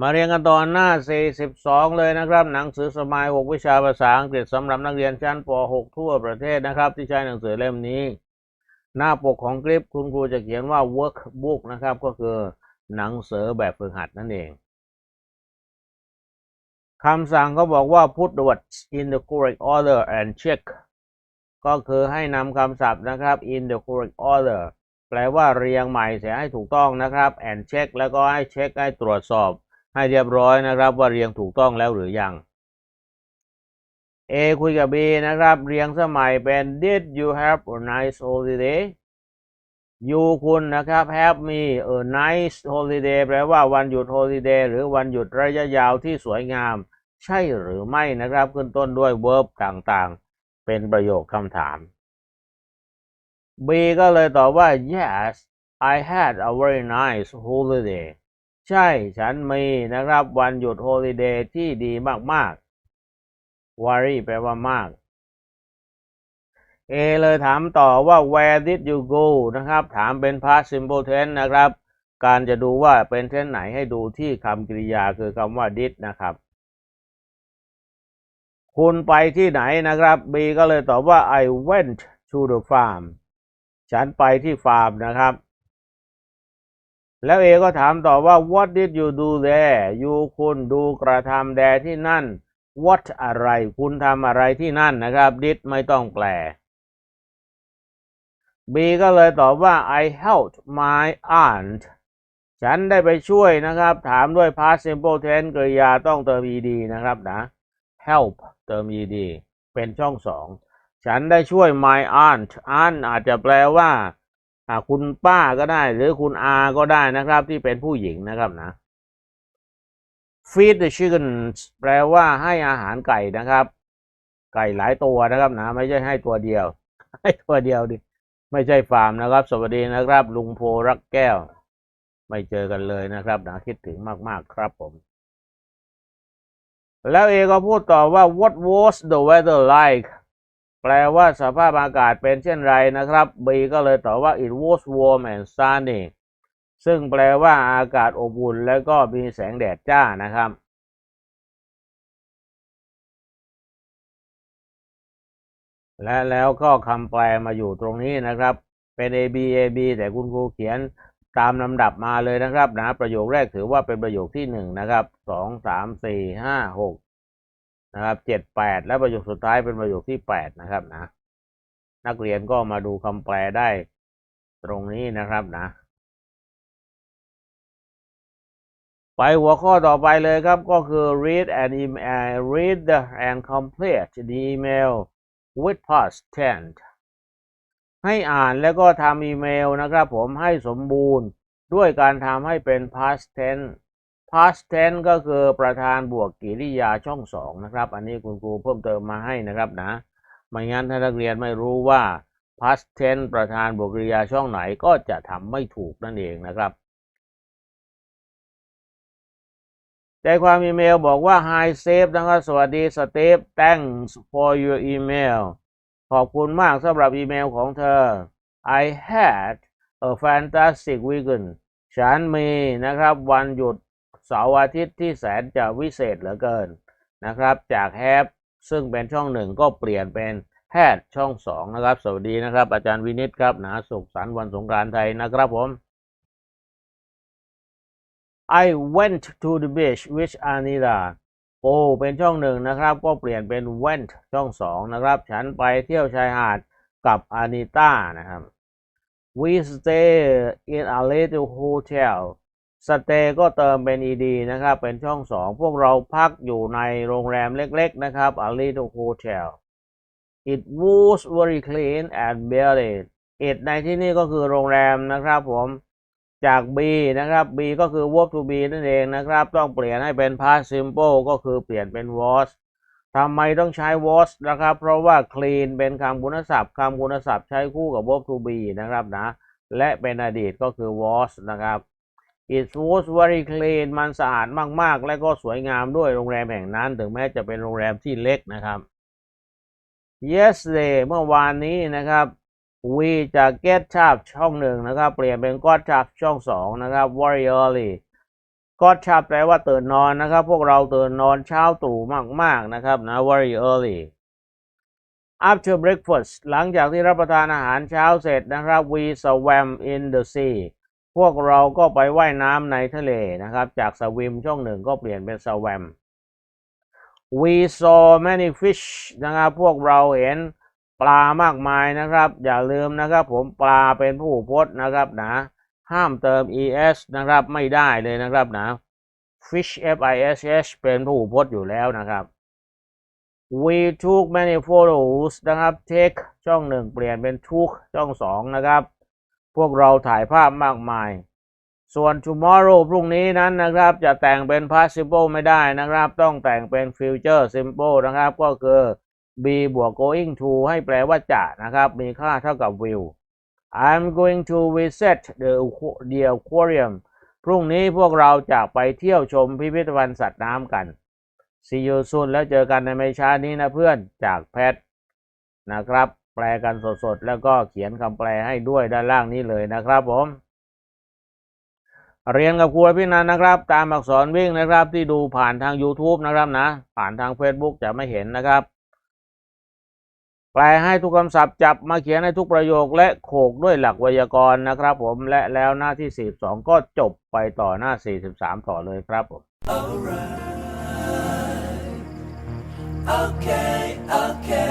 มาเรียนกันตอนหน้า 42 เลยนะครับ หนังสือสมัย 6 วิชาภาษาอังกฤษสำหรับนักเรียนชั้นป .6 ทั่วประเทศนะครับ ที่ใช้หนังสือเล่มนี้ หน้าปกของคลิปคุณครูจะเขียนว่า workbook นะครับ ก็คือหนังสือแบบฝึกหัดนั่นเองคำสั่งเขาบอกว่า put the words in the correct order and check ก็คือให้นำคำศัพท์นะครับ in the correct order แปลว่าเรียงใหม่เสียให้ถูกต้องนะครับ and check แล้วก็ให้เช็คให้ตรวจสอบ ให้เรียบร้อยนะครับ ว่าเรียงถูกต้องแล้วหรือยัง A คุยกับ B นะครับ เรียงสมัยเป็น Did you have a nice holiday you คุณนะครับ have me a nice holiday แปลว่าวันหยุด holiday หรือวันหยุดระยะยาวที่สวยงาม ใช่หรือไม่นะครับ ขึ้นต้นด้วย verb ต่างๆ เป็นประโยคคำถาม B ก็เลยตอบว่า yes I had a very nice holiday ใช่ฉันมีนะครับวันหยุด holiday ที่ดีมากๆ worry แปลว่ามาก A เลยถามต่อว่า where did you go นะครับ ถามเป็น past simple tense นะครับ การจะดูว่าเป็น tense ไหนให้ดูที่คำกริยาคือคำว่า did นะครับ คุณไปที่ไหนนะครับ B ก็เลยตอบว่า I went to the farm ฉันไปที่ฟาร์มนะครับ แล้ว A ก็ถามต่อว่า what did you do there you คุณดูกระทำ there ที่นั่น what อะไร คุณทำอะไรที่นั่นนะครับ did ไม่ต้องแปล B ก็เลยตอบว่า I helped my aunt ฉันได้ไปช่วยนะครับ ถามด้วย past simple tense กริยาต้องเติม ed นะครับนะ help เติม ed เป็นช่องสอง ฉันได้ช่วย my aunt aunt อาจจะแปลว่าคุณป้าก็ได้ หรือคุณอาก็ได้นะครับ ที่เป็นผู้หญิงนะครับนะ feed the chickens แปลว่าให้อาหารไก่นะครับ ไก่หลายตัวนะครับนะ ไม่ใช่ให้ตัวเดียว ให้ตัวเดียวดิไม่ใช่ฟาร์มนะครับ สวัสดีนะครับ ลุงโพรักแก้ว ไม่เจอกันเลยนะครับนะคิดถึงมาก ๆ ครับผม แล้วเอก็พูดต่อว่า what was the weather like แปลว่าสภาพอากาศเป็นเช่นไรนะครับ B ก็เลยตอบว่า it was warm and sunny ซึ่งแปลว่าอากาศอบอุ่นแล้วก็มีแสงแดดจ้านะครับ และแล้วก็คำแปลมาอยู่ตรงนี้นะครับ เป็น A B A B แต่คุณครูเขียนตามลำดับมาเลยนะครับนะประโยคแรกถือว่าเป็นประโยคที่หนึ่งนะครับสองสามสี่ห้าหก นะครับเจ็ดแปดและประโยคสุดท้ายเป็นประโยคที่แปดนะครับนะ นักเรียนก็มาดูคำแปลได้ตรงนี้นะครับนะ ไปหัวข้อต่อไปเลยครับก็คือ read and email read and complete the email with past tense ให้อ่านแล้วก็ทำอีเมลนะครับผมให้สมบูรณ์ด้วยการทำให้เป็น past tense past tense ก็คือประธานบวกกิริยาช่องสองนะครับ อันนี้คุณครูเพิ่มเติมมาให้นะครับนะ ไม่งั้นถ้านักเรียนไม่รู้ว่า past tense ประธานบวกกริยาช่องไหนก็จะทำไม่ถูกนั่นเองนะครับใจความอีเมลบอกว่า Hi Steve นะครับสวัสดี Steve thanks for your email ขอบคุณมากสำหรับอีเมลของเธอ I had a fantastic weekend ฉันมีนะครับวันหยุด เสาร์อาทิตย์ที่แสนจะวิเศษเหลือเกินนะครับ จาก have ซึ่งเป็นช่องหนึ่งก็เปลี่ยนเป็น had ช่องสองนะครับ สวัสดีนะครับ อาจารย์วินิตครับนะสุขสันต์วันสงกรานต์ไทยนะครับผม I went to the beach with Anita โอ้เป็นช่องหนึ่งนะครับ ก็เปลี่ยนเป็น went ช่องสองนะครับ ฉันไปเที่ยวชายหาดกับอานิต้านะครับ we stay in a little hotel stay ก็เติมเป็น ed นะครับ เป็นช่องสองพวกเราพักอยู่ในโรงแรมเล็กๆ นะครับ a little hotel it was very clean and beautiful it ในที่นี่ก็คือโรงแรมนะครับผมจาก B นะครับ B ก็คือ verb to be นั่นเองนะครับ ต้องเปลี่ยนให้เป็น past simple ก็คือเปลี่ยนเป็น was ทำไมต้องใช้ was นะครับ เพราะว่า clean เป็นคำคุณศัพท์คำคุณศัพท์ใช้คู่กับ verb to be นะครับนะ และเป็นอดีตก็คือ was นะครับ it was very clean มันสะอาดมากๆ และก็สวยงามด้วยโรงแรมแห่งนั้น ถึงแม้จะเป็นโรงแรมที่เล็กนะครับ yesterday เมื่อวานนี้นะครับ we จาก get sharp ช่องหนึ่งนะครับ เปลี่ยนเป็น got sharp ช่องสองนะครับ very early got sharp แปลว่าตื่นนอนนะครับ พวกเราตื่นนอนเช้าตรู่มากๆนะครับนะ very early after breakfast หลังจากที่รับประทานอาหารเช้าเสร็จนะครับ we swam in the sea พวกเราก็ไปว่ายน้ำในทะเลนะครับ จาก swim ช่องหนึ่งก็เปลี่ยนเป็น swam we saw many fish นะครับ พวกเราเห็นปลามากมายนะครับ อย่าลืมนะครับ ผมปลาเป็นผู้พจน์นะครับนะ ห้ามเติม es นะครับไม่ได้เลยนะครับนะ fish f i s h เป็นผู้พจน์อยู่แล้วนะครับ we took many photos นะครับ take ช่องหนึ่งเปลี่ยนเป็น took ช่องสองนะครับ พวกเราถ่ายภาพมากมาย ส่วน tomorrow พรุ่งนี้นั้นนะครับ จะแต่งเป็น participle ไม่ได้นะครับ ต้องแต่งเป็น future simple นะครับ ก็คือ be บวก going to ให้แปลว่าจะนะครับ มีค่าเท่ากับ will I'm going to visit the the aquarium พรุ่งนี้พวกเราจะไปเที่ยวชมพิพิธภัณฑ์สัตว์น้ำกัน See you soon แล้วเจอกันในไม่ช้านี้นะเพื่อนจากแพทนะครับ แปลกันสดๆ แล้วก็เขียนคำแปลให้ด้วยด้านล่างนี้เลยนะครับผมเรียนกับครูพี่นันนะครับ ตามอักษรวิ่งนะครับ ที่ดูผ่านทาง YouTube นะครับนะ ผ่านทาง Facebook จะไม่เห็นนะครับ แปลให้ทุกคำศัพท์จับมาเขียนให้ทุกประโยคและโขกด้วยหลักไวยากรณ์นะครับ ผมและแล้วหน้าที่ 42 ก็จบไปต่อหน้า 43 ต่อเลยครับผม Okay, okay.